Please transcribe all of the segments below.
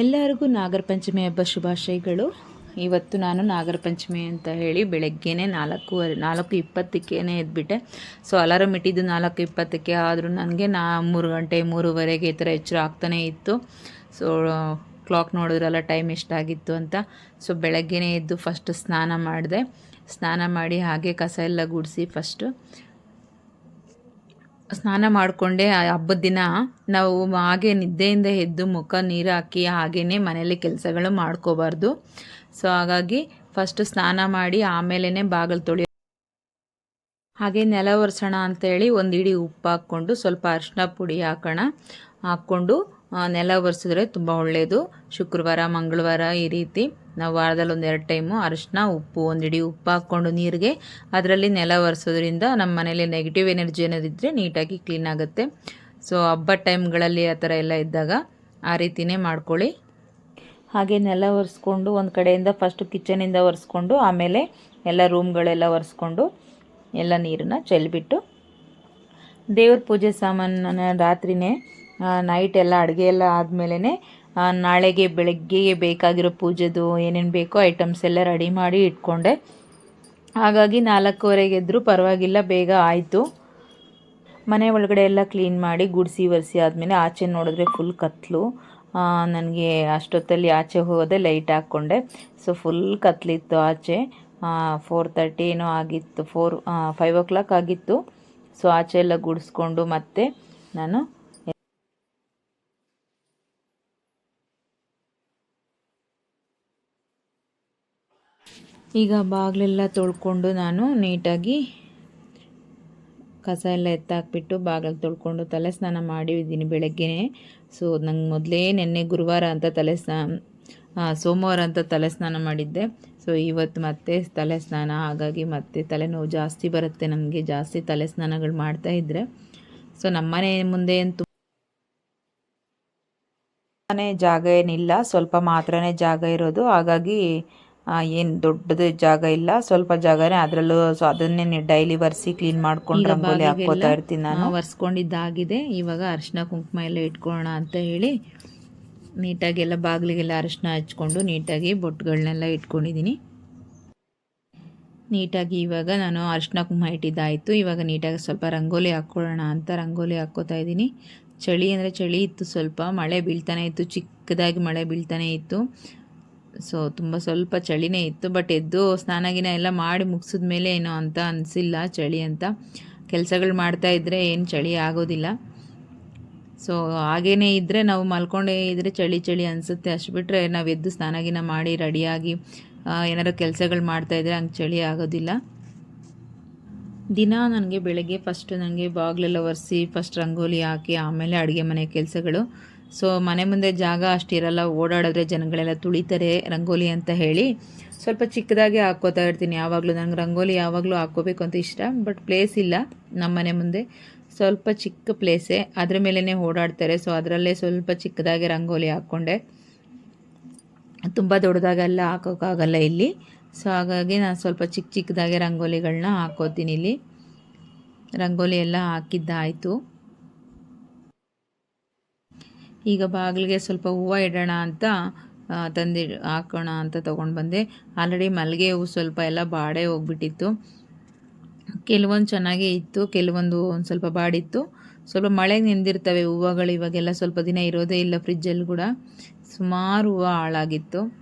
ಎಲ್ಲರಿಗೂ ನಾಗರ ಪಂಚಮಿ ಹಬ್ಬ ಶುಭಾಶಯಗಳು. ಇವತ್ತು ನಾನು ನಾಗರ ಪಂಚಮಿ ಅಂತ ಹೇಳಿ ಬೆಳಗ್ಗೆನೇ ನಾಲ್ಕೂವರೆ, ನಾಲ್ಕು ಇಪ್ಪತ್ತಕ್ಕೇ ಎದ್ಬಿಟ್ಟೆ. ಸೊ ಅಲಾರಮ್ ಇಟ್ಟಿದ್ದು ನಾಲ್ಕು ಇಪ್ಪತ್ತಕ್ಕೆ, ಆದರೂ ನನಗೆ ನಾ ಮೂರು ಗಂಟೆ, ಮೂರುವರೆಗೆ ಈ ಥರ ಎಚ್ಚರ ಆಗ್ತಾನೆ ಇತ್ತು. ಸೊ ಕ್ಲಾಕ್ ನೋಡಿದ್ರಲ್ಲ ಟೈಮ್ ಎಷ್ಟಾಗಿತ್ತು ಅಂತ. ಸೊ ಬೆಳಗ್ಗೆನೇ ಎದ್ದು ಫಸ್ಟ್ ಸ್ನಾನ ಮಾಡಿದೆ. ಸ್ನಾನ ಮಾಡಿ ಹಾಗೆ ಕಸ ಎಲ್ಲ ಗುಡಿಸಿ ಫಸ್ಟು ಸ್ನಾನ ಮಾಡಿಕೊಂಡೆ. ಹಬ್ಬದ ದಿನ ನಾವು ಹಾಗೆ ನಿದ್ದೆಯಿಂದ ಎದ್ದು ಮುಖ ನೀರು ಹಾಕಿ ಹಾಗೇ ಮನೆಯಲ್ಲಿ ಕೆಲಸಗಳು ಮಾಡ್ಕೋಬಾರ್ದು. ಸೊ ಹಾಗಾಗಿ ಫಸ್ಟ್ ಸ್ನಾನ ಮಾಡಿ ಆಮೇಲೆ ಬಾಗಿಲು ತೊಳಿ ಹಾಗೆ ನೆಲ ಒರೆಸೋಣ ಅಂತೇಳಿ ಒಂದು ಇಡೀ ಉಪ್ಪು ಹಾಕ್ಕೊಂಡು ಸ್ವಲ್ಪ ಅರಿಶಿನ ಪುಡಿ ಹಾಕೋಣ. ಹಾಕ್ಕೊಂಡು ನೆಲ ಒರೆಸಿದ್ರೆ ತುಂಬ ಒಳ್ಳೆಯದು ಶುಕ್ರವಾರ, ಮಂಗಳವಾರ ಈ ರೀತಿ. ನಾವು ವಾರದಲ್ಲಿ ಒಂದು ಎರಡು ಟೈಮು ಅರಿಶಿನ, ಉಪ್ಪು, ಒಂದು ಇಡೀ ಉಪ್ಪು ಹಾಕ್ಕೊಂಡು ನೀರಿಗೆ. ಅದರಲ್ಲಿ ನೆಲ ಒರೆಸೋದ್ರಿಂದ ನಮ್ಮ ಮನೇಲಿ ನೆಗೆಟಿವ್ ಎನರ್ಜಿ ಏನಾದಿದ್ದರೆ ನೀಟಾಗಿ ಕ್ಲೀನ್ ಆಗುತ್ತೆ. ಸೊ ಹಬ್ಬದ ಟೈಮ್ಗಳಲ್ಲಿ ಆ ಥರ ಎಲ್ಲ ಇದ್ದಾಗ ಆ ರೀತಿಯೇ ಮಾಡ್ಕೊಳ್ಳಿ. ಹಾಗೆ ನೆಲ ಒರೆಸ್ಕೊಂಡು ಒಂದು ಕಡೆಯಿಂದ ಫಸ್ಟು ಕಿಚನಿಂದ ಒರೆಸ್ಕೊಂಡು ಆಮೇಲೆ ಎಲ್ಲ ರೂಮ್ಗಳೆಲ್ಲ ಒರೆಸ್ಕೊಂಡು ಎಲ್ಲ ನೀರನ್ನು ಚೆಲ್ಬಿಟ್ಟು ದೇವ್ರ ಪೂಜೆ ಸಾಮಾನನ್ನ ರಾತ್ರಿನೇ ನೈಟ್ ಎಲ್ಲ ಅಡುಗೆ ಎಲ್ಲ ಆದಮೇಲೆ ನಾಳೆಗೆ ಬೆಳಗ್ಗೆಗೆ ಬೇಕಾಗಿರೋ ಪೂಜೆದು ಏನೇನು ಬೇಕೋ ಐಟಮ್ಸ್ ಎಲ್ಲ ರೆಡಿ ಮಾಡಿ ಇಟ್ಕೊಂಡೆ. ಹಾಗಾಗಿ ನಾಲ್ಕೂವರೆಗೆ ಇದ್ದರೂ ಪರವಾಗಿಲ್ಲ, ಬೇಗ ಆಯಿತು. ಮನೆ ಒಳಗಡೆ ಎಲ್ಲ ಕ್ಲೀನ್ ಮಾಡಿ ಗುಡಿಸಿ ಒರೆಸಿ ಆದಮೇಲೆ ಆಚೆ ನೋಡಿದ್ರೆ ಫುಲ್ ಕತ್ಲು. ನನಗೆ ಅಷ್ಟೊತ್ತಲ್ಲಿ ಆಚೆ ಹೋಗೋದೆ ಲೈಟ್ ಹಾಕ್ಕೊಂಡೆ. ಸೊ ಫುಲ್ ಕತ್ಲಿತ್ತು ಆಚೆ. ಫೋರ್ ತರ್ಟಿ ಏನೋ ಆಗಿತ್ತು ಫೋರ್ ಫೈವ್ ಓ ಕ್ಲಾಕ್ ಆಗಿತ್ತು. ಸೊ ಆಚೆ ಎಲ್ಲ ಗುಡಿಸ್ಕೊಂಡು ಮತ್ತೆ ನಾನು ಈಗ ಬಾಗಿಲೆಲ್ಲ ತೊಳ್ಕೊಂಡು ನಾನು ನೀಟಾಗಿ ಕಸ ಎಲ್ಲ ಎತ್ತಾಕ್ಬಿಟ್ಟು ಬಾಗಿಲು ತೊಳ್ಕೊಂಡು ತಲೆ ಸ್ನಾನ ಮಾಡಿದ್ದೀನಿ ಬೆಳಗ್ಗೆನೇ. ಸೊ ನಂಗೆ ಮೊದಲೇ ನಿನ್ನೆ ಗುರುವಾರ ಅಂತ ತಲೆ ಸ್ನಾನ ಸೋಮವಾರ ಅಂತ ತಲೆ ಸ್ನಾನ ಮಾಡಿದ್ದೆ. ಸೊ ಇವತ್ತು ಮತ್ತೆ ತಲೆ ಸ್ನಾನ ಹಾಗಾಗಿ ಮತ್ತೆ ತಲೆನೋವು ಜಾಸ್ತಿ ಬರುತ್ತೆ ನಮಗೆ, ಜಾಸ್ತಿ ತಲೆ ಸ್ನಾನಗಳು ಮಾಡ್ತಾ ಇದ್ದರೆ ಸೊ ನಮ್ಮನೆ ಮುಂದೆ ಮನೆ ಜಾಗ ಏನಿಲ್ಲ, ಸ್ವಲ್ಪ ಮಾತ್ರನೇ ಜಾಗ ಇರೋದು. ಹಾಗಾಗಿ ಏನು ದೊಡ್ಡದು ಜಾಗ ಇಲ್ಲ. ಸ್ವಲ್ಪ ಜಾಗನೇ ಅದರಲ್ಲೂ ಸೊ ಅದನ್ನೇ ಡೈಲಿ ಒರೆಸಿ ಕ್ಲೀನ್ ಮಾಡ್ಕೊಂಡು ರಂಗೋಲಿ ಹಾಕೋತಾ ಇರ್ತೀನಿ ನಾನು. ಒರೆಸ್ಕೊಂಡಿದ್ದಾಗಿದೆ. ಇವಾಗ ಅರಿಶಿನ ಕುಂಕುಮ ಎಲ್ಲ ಇಟ್ಕೊಳ್ಳೋಣ ಅಂತ ಹೇಳಿ ನೀಟಾಗಿ ಎಲ್ಲ ಬಾಗಿಲಿಗೆಲ್ಲ ಅರಿಶಿನ ಹಚ್ಕೊಂಡು ನೀಟಾಗಿ ಬೊಟ್ಟುಗಳನ್ನೆಲ್ಲ ಇಟ್ಕೊಂಡಿದ್ದೀನಿ. ನೀಟಾಗಿ ಇವಾಗ ನಾನು ಅರಿಶಿನ ಕುಂಕುಮ ಇಟ್ಟಿದ್ದಾಯಿತು. ಇವಾಗ ನೀಟಾಗಿ ಸ್ವಲ್ಪ ರಂಗೋಲಿ ಹಾಕ್ಕೊಳ್ಳೋಣ ಅಂತ ರಂಗೋಲಿ ಹಾಕೋತಾ ಇದ್ದೀನಿ. ಚಳಿ ಅಂದರೆ ಚಳಿ ಇತ್ತು ಸ್ವಲ್ಪ. ಮಳೆ ಬೀಳ್ತಾನೆ ಇತ್ತು. ಚಿಕ್ಕದಾಗಿ ಮಳೆ ಬೀಳ್ತಾನೆ ಇತ್ತು. ಸೊ ತುಂಬ ಸ್ವಲ್ಪ ಚಳಿನೇ ಇತ್ತು ಬಟ್ ಎದ್ದು ಸ್ನಾನ ಗಿನ ಎಲ್ಲ ಮಾಡಿ ಮುಗಿಸಿದ ಮೇಲೆ ಏನೋ ಅಂತ ಅನಿಸಿಲ್ಲ ಚಳಿ ಅಂತ. ಕೆಲಸಗಳು ಮಾಡ್ತಾ ಇದ್ದರೆ ಏನು ಚಳಿ ಆಗೋದಿಲ್ಲ. ಸೊ ಹಾಗೇ ಇದ್ದರೆ ನಾವು ಮಲ್ಕೊಂಡೇ ಇದ್ದರೆ ಚಳಿ ಚಳಿ ಅನಿಸುತ್ತೆ. ಅಷ್ಟು ಬಿಟ್ಟರೆ ನಾವು ಎದ್ದು ಸ್ನಾನ ಗಿನ ಮಾಡಿ ರೆಡಿಯಾಗಿ ಏನಾರು ಕೆಲಸಗಳು ಮಾಡ್ತಾ ಇದ್ದರೆ ಹಂಗೆ ಚಳಿ ಆಗೋದಿಲ್ಲ. ದಿನ ನನಗೆ ಬೆಳಗ್ಗೆ ಫಸ್ಟ್ ನನಗೆ ಬಾಗಿಲೆಲ್ಲ ಒರೆಸಿ ಫಸ್ಟ್ ರಂಗೋಲಿ ಹಾಕಿ, ಆಮೇಲೆ ಅಡುಗೆ ಮನೆ ಕೆಲಸಗಳು. ಸೊ ಮನೆ ಮುಂದೆ ಜಾಗ ಅಷ್ಟಿರಲ್ಲ, ಓಡಾಡಿದ್ರೆ ಜನಗಳೆಲ್ಲ ತುಳಿತಾರೆ, ರಂಗೋಲಿ ಅಂತ ಹೇಳಿ. ಸ್ವಲ್ಪ ಚಿಕ್ಕದಾಗಿ ಹಾಕ್ಕೋತಾ ಇರ್ತೀನಿ, ಯಾವಾಗಲೂ ನನಗೆ ರಂಗೋಲಿ ಯಾವಾಗಲೂ ಹಾಕ್ಕೋಬೇಕು ಅಂತ ಇಷ್ಟ ಬಟ್ ಪ್ಲೇಸ್ ಇಲ್ಲ ನಮ್ಮ ಮನೆ ಮುಂದೆ. ಸ್ವಲ್ಪ ಚಿಕ್ಕ ಪ್ಲೇಸೇ ಅದ್ರ ಮೇಲೇ ಓಡಾಡ್ತಾರೆ ಸೊ ಅದರಲ್ಲೇ ಸ್ವಲ್ಪ ಚಿಕ್ಕದಾಗಿ ರಂಗೋಲಿ ಹಾಕ್ಕೊಂಡೆ. ತುಂಬ ದೊಡ್ಡದಾಗೆಲ್ಲ ಹಾಕೋಕ್ಕಾಗಲ್ಲ ಇಲ್ಲಿ. ಸೊ ಹಾಗಾಗಿ ನಾನು ಸ್ವಲ್ಪ ಚಿಕ್ಕ ಚಿಕ್ಕದಾಗೆ ರಂಗೋಲಿಗಳನ್ನ ಹಾಕೋತೀನಿ ಇಲ್ಲಿ. ರಂಗೋಲಿ ಎಲ್ಲ ಹಾಕಿದ್ದಾಯಿತು. ಈಗ ಬಾಗಿಲಿಗೆ ಸ್ವಲ್ಪ ಹೂವು ಇಡೋಣ ಅಂತ ತಂದಿ ಹಾಕೋಣ ಅಂತ ತೊಗೊಂಡು ಬಂದೆ. ಆಲ್ರೆಡಿ ಮಲ್ಲಿಗೆ ಹೂವು ಸ್ವಲ್ಪ ಎಲ್ಲ ಬಾಡೆ ಹೋಗ್ಬಿಟ್ಟಿತ್ತು. ಕೆಲವೊಂದು ಚೆನ್ನಾಗೇ ಇತ್ತು, ಕೆಲವೊಂದು ಒಂದು ಸ್ವಲ್ಪ ಬಾಡಿತ್ತು. ಸ್ವಲ್ಪ ಮಳೆಗೆ ನಿಂದಿರ್ತವೆ ಹೂವುಗಳು, ಇವಾಗೆಲ್ಲ ಸ್ವಲ್ಪ ದಿನ ಇರೋದೇ ಇಲ್ಲ ಫ್ರಿಜ್ಜಲ್ಲಿ ಕೂಡ. ಸುಮಾರು ಹೂವು ಹಾಳಾಗಿತ್ತು.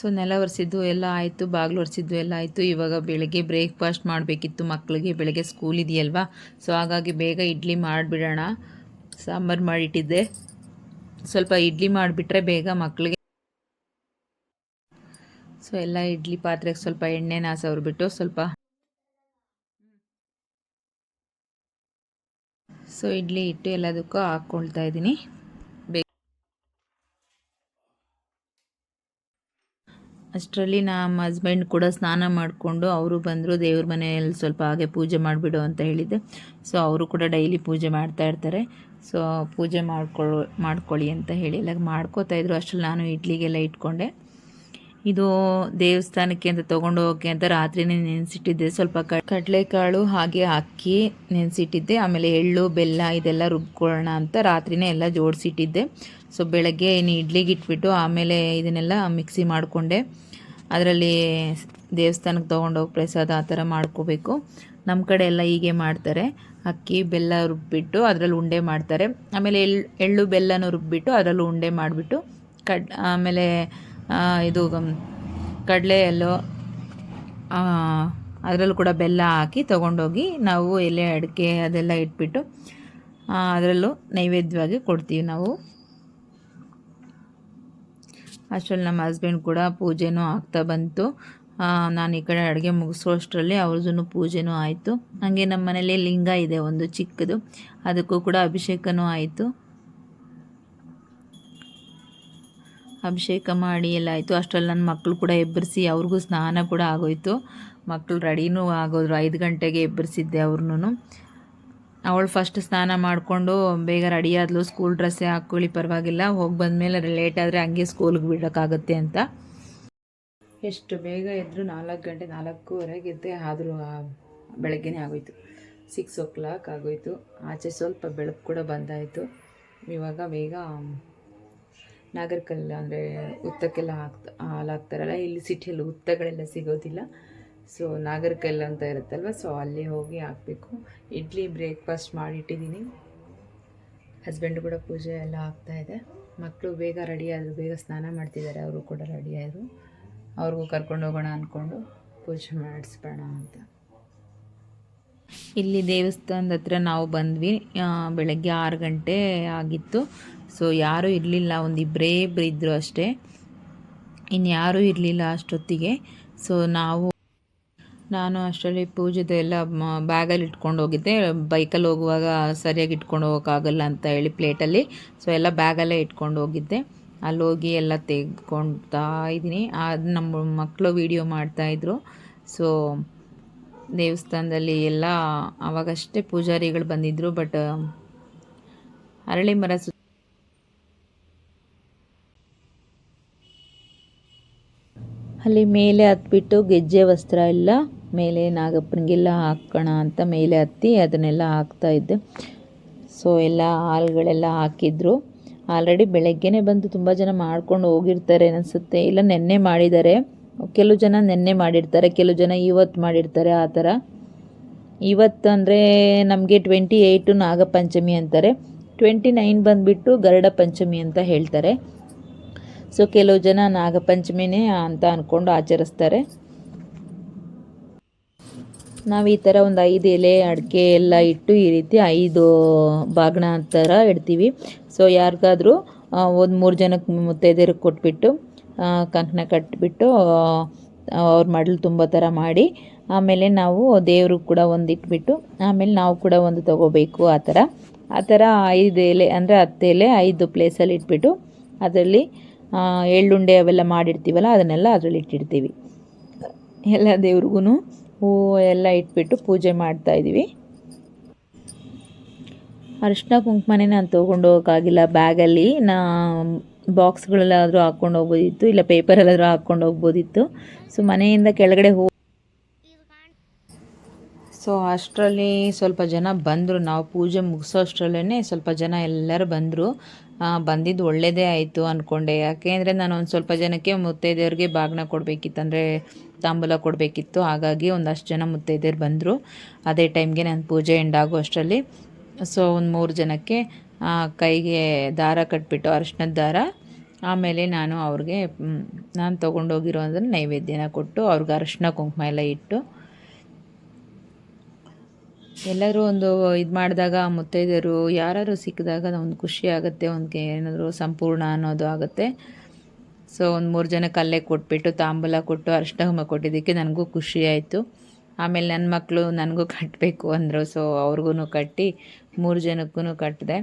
ಸೊ ನೆಲ ಒರೆಸಿದ್ದು ಎಲ್ಲ ಆಯಿತು, ಬಾಗಿಲು ಒರೆಸಿದ್ದು ಎಲ್ಲ ಆಯಿತು. ಇವಾಗ ಬೆಳಗ್ಗೆ ಬ್ರೇಕ್ಫಾಸ್ಟ್ ಮಾಡಬೇಕಿತ್ತು ಮಕ್ಕಳಿಗೆ ಬೆಳಗ್ಗೆ ಸ್ಕೂಲ್ ಇದೆಯಲ್ವಾ? ಸೊ ಹಾಗಾಗಿ ಬೇಗ ಇಡ್ಲಿ ಮಾಡಿಬಿಡೋಣ. ಸಾಂಬಾರು ಮಾಡಿಟ್ಟಿದ್ದೆ. ಸ್ವಲ್ಪ ಇಡ್ಲಿ ಮಾಡಿಬಿಟ್ರೆ ಬೇಗ ಮಕ್ಕಳಿಗೆ ಸೊ ಎಲ್ಲ ಇಡ್ಲಿ ಪಾತ್ರೆಗೆ ಸ್ವಲ್ಪ ಎಣ್ಣೆನ ಸವರ್ಬಿಟ್ಟು ಸ್ವಲ್ಪ. ಸೊ ಇಡ್ಲಿ ಇಟ್ಟು ಎಲ್ಲದಕ್ಕೂ ಹಾಕ್ಕೊಳ್ತಾ ಇದ್ದೀನಿ. ಅಷ್ಟರಲ್ಲಿ ನಮ್ಮ ಹಸ್ಬೆಂಡ್ ಕೂಡ ಸ್ನಾನ ಮಾಡಿಕೊಂಡು ಅವರು ಬಂದರು, ದೇವ್ರ ಮನೆಯಲ್ಲಿ ಸ್ವಲ್ಪ ಹಾಗೆ ಪೂಜೆ ಮಾಡಿಬಿಡು ಅಂತ ಹೇಳಿದ್ದೆ. ಸೊ ಅವರು ಕೂಡ ಡೈಲಿ ಪೂಜೆ ಮಾಡ್ತಾ ಇರ್ತಾರೆ. ಸೊ ಪೂಜೆ ಮಾಡ್ಕೊಳ್ಳೋ ಮಾಡ್ಕೊಳ್ಳಿ ಅಂತ ಹೇಳಿ ಎಲ್ಲ ಮಾಡ್ಕೋತಾ ಇದ್ರು. ಅಷ್ಟರಲ್ಲಿ ನಾನು ಇಡ್ಲಿಗೆಲ್ಲ ಇಟ್ಕೊಂಡೆ. ಇದು ದೇವಸ್ಥಾನಕ್ಕೆ ಅಂತ ತೊಗೊಂಡು ಹೋಗೋಕ್ಕೆ ಅಂತ ರಾತ್ರಿನೇ ನೆನೆಸಿಟ್ಟಿದ್ದೆ. ಸ್ವಲ್ಪ ಕಡಲೆಕಾಳು ಹಾಗೆ ಅಕ್ಕಿ ನೆನೆಸಿಟ್ಟಿದ್ದೆ. ಆಮೇಲೆ ಎಳ್ಳು, ಬೆಲ್ಲ ಇದೆಲ್ಲ ರುಬ್ಕೊಳ್ಳೋಣ ಅಂತ ರಾತ್ರಿನೇ ಎಲ್ಲ ಜೋಡಿಸಿಟ್ಟಿದ್ದೆ. ಸೊ ಬೆಳಗ್ಗೆ ಇನ್ನು ಇಡ್ಲಿಗೆ ಇಟ್ಬಿಟ್ಟು ಆಮೇಲೆ ಇದನ್ನೆಲ್ಲ ಮಿಕ್ಸಿ ಮಾಡಿಕೊಂಡೆ. ಅದರಲ್ಲಿ ದೇವಸ್ಥಾನಕ್ಕೆ ತೊಗೊಂಡೋಗಿ ಪ್ರಸಾದ ಆ ಥರ ಮಾಡ್ಕೋಬೇಕು. ನಮ್ಮ ಕಡೆ ಎಲ್ಲ ಹೀಗೆ ಮಾಡ್ತಾರೆ. ಅಕ್ಕಿ, ಬೆಲ್ಲ ರುಬ್ಬಿಟ್ಟು ಅದರಲ್ಲಿ ಉಂಡೆ ಮಾಡ್ತಾರೆ. ಆಮೇಲೆ ಎಳ್ಳು ಎಳ್ಳು, ಬೆಲ್ಲನೂ ರುಬ್ಬಿಟ್ಟು ಅದರಲ್ಲೂ ಉಂಡೆ ಮಾಡಿಬಿಟ್ಟು ಕಡ್, ಆಮೇಲೆ ಇದು ಕಡಲೆ ಎಲ್ಲೋ ಅದರಲ್ಲೂ ಕೂಡ ಬೆಲ್ಲ ಹಾಕಿ ತೊಗೊಂಡೋಗಿ ನಾವು ಎಲೆ, ಅಡಿಕೆ ಅದೆಲ್ಲ ಇಟ್ಬಿಟ್ಟು ಅದರಲ್ಲೂ ನೈವೇದ್ಯವಾಗಿ ಕೊಡ್ತೀವಿ ನಾವು. ಅಷ್ಟರಲ್ಲಿ ನಮ್ಮ ಹಸ್ಬೆಂಡ್ ಕೂಡ ಪೂಜೆನೂ ಆಗ್ತಾ ಬಂತು. ನಾನು ಈ ಕಡೆ ಅಡುಗೆ ಮುಗಿಸೋ ಅಷ್ಟರಲ್ಲಿ ಅವ್ರದ್ದು ಪೂಜೆನೂ ಆಯಿತು. ಹಾಗೆ ನಮ್ಮ ಮನೇಲಿ ಲಿಂಗ ಇದೆ ಒಂದು ಚಿಕ್ಕದು. ಅದಕ್ಕೂ ಕೂಡ ಅಭಿಷೇಕನೂ ಆಯಿತು. ಅಭಿಷೇಕ ಮಾಡಿ ಎಲ್ಲ ಆಯಿತು. ಅಷ್ಟರಲ್ಲಿ ನನ್ನ ಮಕ್ಕಳು ಕೂಡ ಎಬ್ಬರಿಸಿ ಅವ್ರಿಗೂ ಸ್ನಾನ ಕೂಡ ಆಗೋಯ್ತು. ಮಕ್ಕಳು ರೆಡಿನೂ ಆಗೋದ್ರು. ಐದು ಗಂಟೆಗೆ ಎಬ್ಬರಿಸಿದ್ದೆ ಅವ್ರನ್ನೂ. ಅವಳು ಫಸ್ಟ್ ಸ್ನಾನ ಮಾಡಿಕೊಂಡು ಬೇಗ ರೆಡಿ ಆದ್ಲು ಸ್ಕೂಲ್ ಡ್ರೆಸ್ಸೇ ಹಾಕ್ಕೊಳ್ಳಿ, ಪರವಾಗಿಲ್ಲ. ಹೋಗಿ ಬಂದಮೇಲೆ ಲೇಟ್ ಆದರೆ ಹಂಗೆ ಸ್ಕೂಲ್ಗೆ ಬಿಡೋಕ್ಕಾಗತ್ತೆ ಅಂತ. ಎಷ್ಟು ಬೇಗ ಎದ್ದರು ನಾಲ್ಕು ಗಂಟೆ, ನಾಲ್ಕೂವರೆಗೆ ಎದ್ದೆ, ಆದರೂ ಬೆಳಗ್ಗೆನೇ ಆಗೋಯ್ತು. ಸಿಕ್ಸ್ ಓ ಕ್ಲಾಕ್ ಆಗೋಯ್ತು. ಆಚೆ ಸ್ವಲ್ಪ ಬೆಳಕು ಕೂಡ ಬಂದಾಯಿತು. ಇವಾಗ ಬೇಗ, ನಾಗರಕಲ್ಲು ಅಂದರೆ ಉತ್ತಕ್ಕೆಲ್ಲ ಹಾಕ್ತಾ ಹಾಲು ಹಾಕ್ತಾರಲ್ಲ, ಇಲ್ಲಿ ಸಿಟಿಯಲ್ಲಿ ಉತ್ತಗಳೆಲ್ಲ ಸಿಗೋದಿಲ್ಲ. ಸೊ ನಾಗರಕಲ್ ಅಂತ ಇರುತ್ತಲ್ವ? ಸೊ ಅಲ್ಲಿ ಹೋಗಿ ಹಾಕಬೇಕು. ಇಡ್ಲಿ ಬ್ರೇಕ್ಫಾಸ್ಟ್ ಮಾಡಿಟ್ಟಿದ್ದೀನಿ. ಹಸ್ಬೆಂಡ್ ಕೂಡ ಪೂಜೆ ಎಲ್ಲ ಆಗ್ತಾಯಿದೆ ಮಕ್ಕಳು ಬೇಗ ರೆಡಿ ಆದರು, ಬೇಗ ಸ್ನಾನ ಮಾಡ್ತಿದ್ದಾರೆ. ಅವರು ಕೂಡ ರೆಡಿ ಆದರು. ಅವ್ರಿಗೂ ಕರ್ಕೊಂಡು ಹೋಗೋಣ ಅಂದ್ಕೊಂಡು ಪೂಜೆ ಮಾಡಿಸ್ಬೇಡ ಅಂತ. ಇಲ್ಲಿ ದೇವಸ್ಥಾನದ ಹತ್ರ ನಾವು ಬಂದ್ವಿ. ಬೆಳಗ್ಗೆ ಆರು ಗಂಟೆ ಆಗಿತ್ತು. ಸೊ ಯಾರೂ ಇರಲಿಲ್ಲ. ಒಂದು ಇಬ್ಬರೇ ಇಬ್ಬರು ಇದ್ದರು ಅಷ್ಟೇ. ಇನ್ಯಾರೂ ಯಾರೂ ಇರಲಿಲ್ಲ ಅಷ್ಟೊತ್ತಿಗೆ. ಸೊ ನಾವು ನಾನು ಅಷ್ಟರಲ್ಲಿ ಪೂಜೆದು ಎಲ್ಲ ಬ್ಯಾಗಲ್ಲಿ ಇಟ್ಕೊಂಡು ಹೋಗಿದ್ದೆ. ಬೈಕಲ್ಲಿ ಹೋಗುವಾಗ ಸರಿಯಾಗಿ ಇಟ್ಕೊಂಡು ಹೋಗೋಕ್ಕಾಗಲ್ಲ ಅಂತ ಹೇಳಿ ಪ್ಲೇಟಲ್ಲಿ. ಸೊ ಎಲ್ಲ ಬ್ಯಾಗಲ್ಲೇ ಇಟ್ಕೊಂಡು ಹೋಗಿದ್ದೆ. ಅಲ್ಲಿ ಹೋಗಿ ಎಲ್ಲ ತೆಗೆದುಕೊಳ್ತಾ ಇದ್ದೀನಿ. ಅದು ನಮ್ಮ ಮಕ್ಕಳು ವೀಡಿಯೋ ಮಾಡ್ತಾಯಿದ್ರು ಸೊ ದೇವಸ್ಥಾನದಲ್ಲಿ ಎಲ್ಲ ಅವಾಗಷ್ಟೇ ಪೂಜಾರಿಗಳು ಬಂದಿದ್ದರು ಬಟ್ ಅರಳಿ ಮರ ಅಲ್ಲಿ ಮೇಲೆ ಹತ್ಬಿಟ್ಟು ಗೆಜ್ಜೆ ವಸ್ತ್ರ ಎಲ್ಲ ಮೇಲೆ ನಾಗಪ್ಪನಿಗೆಲ್ಲ ಹಾಕೋಣ ಅಂತ ಮೇಲೆ ಹತ್ತಿ ಅದನ್ನೆಲ್ಲ ಹಾಕ್ತಾ ಇದ್ದೆ. ಸೊ ಎಲ್ಲ ಹಾಲುಗಳೆಲ್ಲ ಹಾಕಿದ್ರು. ಆಲ್ರೆಡಿ ಬೆಳಗ್ಗೆನೇ ಬಂದು ತುಂಬ ಜನ ಮಾಡ್ಕೊಂಡು ಹೋಗಿರ್ತಾರೆ ಅನಿಸುತ್ತೆ. ಇಲ್ಲ, ನೆನ್ನೆ ಮಾಡಿದ್ದಾರೆ. ಕೆಲವು ಜನ ನೆನ್ನೆ ಮಾಡಿರ್ತಾರೆ, ಕೆಲವು ಜನ ಇವತ್ತು ಮಾಡಿರ್ತಾರೆ, ಆ ಥರ. ಇವತ್ತು ಅಂದರೆ ನಮಗೆ ಟ್ವೆಂಟಿ ಏಯ್ಟು ನಾಗಪಂಚಮಿ ಅಂತಾರೆ. ಟ್ವೆಂಟಿ ನೈನ್ ಬಂದುಬಿಟ್ಟು ಗರುಡ ಪಂಚಮಿ ಅಂತ ಹೇಳ್ತಾರೆ. ಸೊ ಕೆಲವು ಜನ ನಾಗಪಂಚಮಿನೇ ಅಂತ ಅಂದ್ಕೊಂಡು ಆಚರಿಸ್ತಾರೆ. ನಾವು ಈ ಥರ ಒಂದು ಐದು ಎಲೆ, ಅಡಿಕೆ ಎಲ್ಲ ಇಟ್ಟು ಈ ರೀತಿ ಐದು ಬಾಗ್ಣ ಥರ ಇಡ್ತೀವಿ. ಸೊ ಯಾರಿಗಾದ್ರೂ ಒಂದು ಮೂರು ಜನಕ್ಕೆ ಮುತ್ತೈದೆಯರಿಗೆ ಕೊಟ್ಬಿಟ್ಟು ಕಂಕಣ ಕಟ್ಟಿಬಿಟ್ಟು ಅವ್ರ ಮಡ್ಲು ತುಂಬ ಥರ ಮಾಡಿ, ಆಮೇಲೆ ನಾವು ದೇವ್ರಿಗೆ ಕೂಡ ಒಂದು ಇಟ್ಬಿಟ್ಟು, ಆಮೇಲೆ ನಾವು ಕೂಡ ಒಂದು ತೊಗೋಬೇಕು ಆ ಥರ ಆ ಥರ ಐದು ಎಲೆ, ಅಂದರೆ ಹತ್ತು ಎಲೆ ಐದು ಪ್ಲೇಸಲ್ಲಿ ಇಟ್ಬಿಟ್ಟು, ಅದರಲ್ಲಿ ಎಳ್ಳುಂಡೆ ಅವೆಲ್ಲ ಮಾಡಿರ್ತೀವಲ್ಲ, ಅದನ್ನೆಲ್ಲ ಅದರಲ್ಲಿ ಇಟ್ಟಿರ್ತೀವಿ ಎಲ್ಲ ದೇವ್ರಿಗೂ ಹೂವು ಎಲ್ಲ ಇಟ್ಬಿಟ್ಟು ಪೂಜೆ ಮಾಡ್ತಾ ಇದ್ದೀವಿ. ಅರಿಶಿನ ಕುಂಕುಮನೆ ನಾನು ತೊಗೊಂಡು ಹೋಗೋಕ್ಕಾಗಿಲ್ಲ. ಬ್ಯಾಗಲ್ಲಿ ನಾ ಬಾಕ್ಸ್ಗಳಲ್ಲಾದರೂ ಹಾಕ್ಕೊಂಡು ಹೋಗ್ಬೋದಿತ್ತು, ಇಲ್ಲ ಪೇಪರಲ್ಲಾದರೂ ಹಾಕ್ಕೊಂಡು ಹೋಗ್ಬೋದಿತ್ತು. ಸೊ, ಮನೆಯಿಂದ ಕೆಳಗಡೆ ಹೋಗಿ ಸೊ, ಅಷ್ಟರಲ್ಲಿ ಸ್ವಲ್ಪ ಜನ ಬಂದರು. ನಾವು ಪೂಜೆ ಮುಗಿಸೋ ಅಷ್ಟರಲ್ಲೇ ಸ್ವಲ್ಪ ಜನ ಎಲ್ಲರೂ ಬಂದರು. ಬಂದಿದ್ದು ಒಳ್ಳೆಯದೇ ಆಯಿತು ಅಂದ್ಕೊಂಡೆ ಯಾಕೆಂದರೆ ನಾನು ಒಂದು ಸ್ವಲ್ಪ ಜನಕ್ಕೆ ಮುತ್ತೈದೆಯವ್ರಿಗೆ ಬಾಗಿನ ಕೊಡಬೇಕಿತ್ತಂದರೆ ತಾಂಬೂಲ ಕೊಡಬೇಕಿತ್ತು. ಹಾಗಾಗಿ ಒಂದಷ್ಟು ಜನ ಮುತ್ತೈದೆಯರು ಬಂದರು. ಅದೇ ಟೈಮ್ಗೆ ನಾನು ಪೂಜೆ ಎಂಡಾಗೋ ಅಷ್ಟರಲ್ಲಿ. ಸೊ ಒಂದು ಮೂರು ಜನಕ್ಕೆ ಕೈಗೆ ದಾರ ಕಟ್ಬಿಟ್ಟು, ಅರಿಶಿನದ ದಾರ. ಆಮೇಲೆ ನಾನು ಅವ್ರಿಗೆ ನಾನು ತೊಗೊಂಡೋಗಿರೋ ಅಂದ್ರೆ ನೈವೇದ್ಯನ ಕೊಟ್ಟು ಅವ್ರಿಗೆ ಅರಿಶಿನ ಕುಂಕುಮ ಎಲ್ಲ ಇಟ್ಟು ಎಲ್ಲರೂ ಒಂದು ಇದು ಮಾಡಿದಾಗ ಮುತ್ತೈದೆಯರು ಯಾರು ಸಿಕ್ಕಿದಾಗ ಒಂದು ಖುಷಿ ಆಗುತ್ತೆ, ಒಂದು ಏನಾದರೂ ಸಂಪೂರ್ಣ ಅನ್ನೋದು ಆಗುತ್ತೆ. ಸೊ ಒಂದು ಮೂರು ಜನಕ್ಕೆ ಅಲ್ಲೇ ಕೊಟ್ಬಿಟ್ಟು ತಾಂಬೂಲ ಕೊಟ್ಟು ಅರಿಶಿನ ಕೊಟ್ಟಿದ್ದಕ್ಕೆ ನನಗೂ ಖುಷಿ ಆಯಿತು. ಆಮೇಲೆ ನನ್ನ ಮಕ್ಕಳು ನನಗೂ ಕಟ್ಟಬೇಕು ಅಂದರು. ಸೊ ಅವ್ರಿಗೂ ಕಟ್ಟಿ ಮೂರು ಜನಕ್ಕೂ ಕಟ್ಟಿದೆ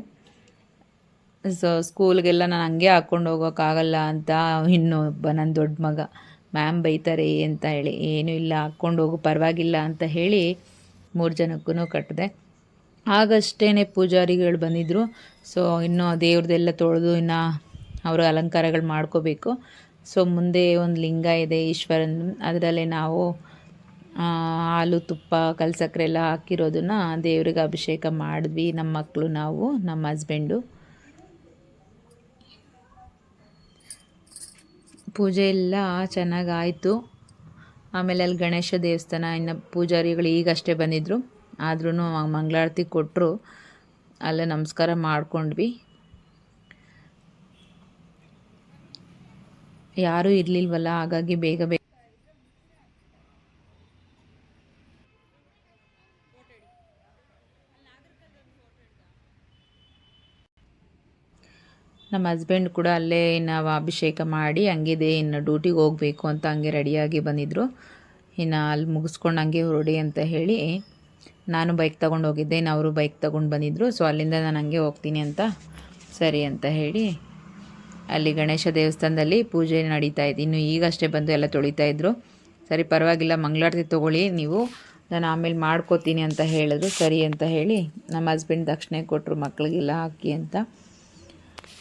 ಸೊ ಸ್ಕೂಲ್ಗೆಲ್ಲ ನಾನು ಹಂಗೆ ಹಾಕ್ಕೊಂಡು ಹೋಗೋಕ್ಕಾಗಲ್ಲ ಅಂತ ಇನ್ನೊಬ್ಬ ನನ್ನ ದೊಡ್ಡ ಮಗ. ಮ್ಯಾಮ್ ಬೈತಾರೆ ಅಂತ ಹೇಳಿ, ಏನೂ ಇಲ್ಲ, ಹಾಕ್ಕೊಂಡು ಹೋಗು, ಪರವಾಗಿಲ್ಲ ಅಂತ ಹೇಳಿ ಮೂರು ಜನಕ್ಕೂ ಕಟ್ಟಿದೆ. ಆಗಷ್ಟೇ ಪೂಜಾರಿಗಳು ಬಂದಿದ್ದರು ಸೊ ಇನ್ನೂ ದೇವ್ರದ್ದೆಲ್ಲ ತೊಳೆದು ಇನ್ನು ಅವರು ಅಲಂಕಾರಗಳು ಮಾಡ್ಕೋಬೇಕು. ಸೊ ಮುಂದೆ ಒಂದು ಲಿಂಗ ಇದೆ ಈಶ್ವರನ್. ಅದರಲ್ಲಿ ನಾವು ಹಾಲು, ತುಪ್ಪ ಕಲ್ಸಕ್ಕರೆ ಎಲ್ಲ ಹಾಕಿರೋದನ್ನ ದೇವ್ರಿಗೆ ಅಭಿಷೇಕ ಮಾಡಿದ್ವಿ. ನಮ್ಮ ಮಕ್ಕಳು ನಾವು, ನಮ್ಮ ಹಸ್ಬೆಂಡು ಪೂಜೆ ಎಲ್ಲ ಚೆನ್ನಾಗಾಯಿತು. ಆಮೇಲೆ ಅಲ್ಲಿ ಗಣೇಶ ದೇವಸ್ಥಾನ, ಇನ್ನು ಪೂಜಾರಿಗಳು ಈಗಷ್ಟೇ ಬಂದಿದ್ದರು ಆದ್ರೂ ಮಂಗಳಾರತಿ ಕೊಟ್ಟರು ಅಲ್ಲೇ ನಮಸ್ಕಾರ ಮಾಡ್ಕೊಂಡ್ವಿ. ಯಾರೂ ಇರಲಿಲ್ವಲ್ಲ, ಹಾಗಾಗಿ ಬೇಗ ಬೇಗ ನಮ್ಮ ಹಸ್ಬೆಂಡ್ ಕೂಡ ಅಲ್ಲೇ ನಾವು ಅಭಿಷೇಕ ಮಾಡಿ ಹಂಗಿದೆ, ಇನ್ನು ಡ್ಯೂಟಿಗೆ ಹೋಗಬೇಕು ಅಂತ ಹಂಗೆ ರೆಡಿಯಾಗಿ ಬಂದಿದ್ದರು ಇನ್ನು ಅಲ್ಲಿ ಮುಗಿಸ್ಕೊಂಡು ಹಂಗೆ ಹೊರಡಿ ಅಂತ ಹೇಳಿ ನಾನು ಬೈಕ್ ತೊಗೊಂಡು ಹೋಗಿದ್ದೆ, ಇನ್ನು ಅವರು ಬೈಕ್ ತೊಗೊಂಡು ಬಂದಿದ್ದರು ಸೊ ಅಲ್ಲಿಂದ ನಾನು ಹಂಗೆ ಹೋಗ್ತೀನಿ ಅಂತ ಸರಿ ಅಂತ ಹೇಳಿ ಅಲ್ಲಿ ಗಣೇಶ ದೇವಸ್ಥಾನದಲ್ಲಿ ಪೂಜೆ ನಡೀತಾ ಇದೆ, ಇನ್ನು ಈಗಷ್ಟೇ ಬಂದು ಎಲ್ಲ ತೊಳಿತಾ ಇದ್ದರು ಸರಿ, ಪರವಾಗಿಲ್ಲ ಮಂಗಳಾರತಿ ತೊಗೊಳ್ಳಿ, ನೀವು ನಾನು ಆಮೇಲೆ ಮಾಡ್ಕೋತೀನಿ ಅಂತ ಹೇಳಿದ್ರು. ಸರಿ ಅಂತ ಹೇಳಿ ನಮ್ಮ ಹಸ್ಬೆಂಡ್ ದಕ್ಷಿಣೆ ಕೊಟ್ಟರು ಮಕ್ಕಳಿಗೆಲ್ಲ ಹಾಕಿ ಅಂತ.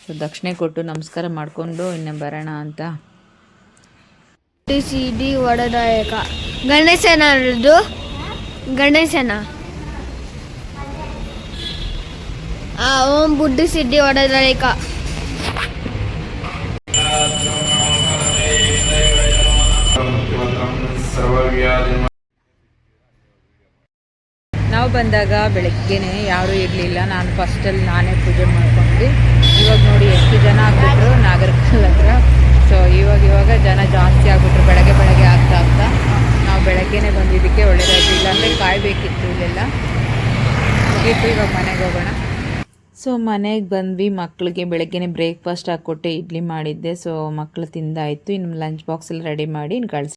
ಸೊ ದಕ್ಷಿಣೆ ಕೊಟ್ಟು ನಮಸ್ಕಾರ ಮಾಡಿಕೊಂಡು ಇನ್ನು ಬರೋಣ ಅಂತ. ಸಿ ಡಿ ವಡದಾಯಕ ಗಣೇಶನ? ಆ, ಓಂ ಬುಡ್ಡು ಸಿಡ್ಡಿ ಒಡದಾಯಕ. ನಾವು ಬಂದಾಗ ಬೆಳಗ್ಗೆನೆ ಯಾರೂ ಇರಲಿಲ್ಲ. ನಾನು ಫಸ್ಟಲ್ಲಿ ನಾನೇ ಪೂಜೆ ಇವಾಗ ನೋಡಿ ಎಷ್ಟು ಜನ ಆಗ್ಬಿಟ್ರು ನಾಗರಕಲ್ ಹತ್ರ. ಸೊ ಇವಾಗ ಇವಾಗ ಜನ ಜಾಸ್ತಿ ಆಗ್ಬಿಟ್ರು, ಬೆಳಗ್ಗೆ ಬೆಳಗ್ಗೆ ಆಗ್ತಾ ಆಗ್ತಾ. ನಾವು ಬೆಳಗ್ಗೆನೆ ಬಂದಿದ್ದಕ್ಕೆ ಒಳ್ಳೇದಾಯ್ತು. ಇಲ್ಲಾಂದರೆ ಕಾಯಬೇಕಿತ್ತು ಇಲ್ಲೆಲ್ಲ. ಮುಗೀತು ಇವಾಗ ಮನೆಗೆ ಹೋಗೋಣ. ಸೊ ಮನೆಗೆ ಬಂದ್ವಿ. ಮಕ್ಕಳಿಗೆ ಬೆಳಗ್ಗೆನೆ ಬ್ರೇಕ್ಫಾಸ್ಟ್ ಹಾಕ್ಕೊಟ್ಟೆ, ಇಡ್ಲಿ ಮಾಡಿದ್ದೆ. ಸೊ ಮಕ್ಕಳು ತಿಂದಾಯಿತು. ಇನ್ನು ಲಂಚ್ ಬಾಕ್ಸಲ್ಲಿ ರೆಡಿ ಮಾಡಿ ಕಳಿಸಿ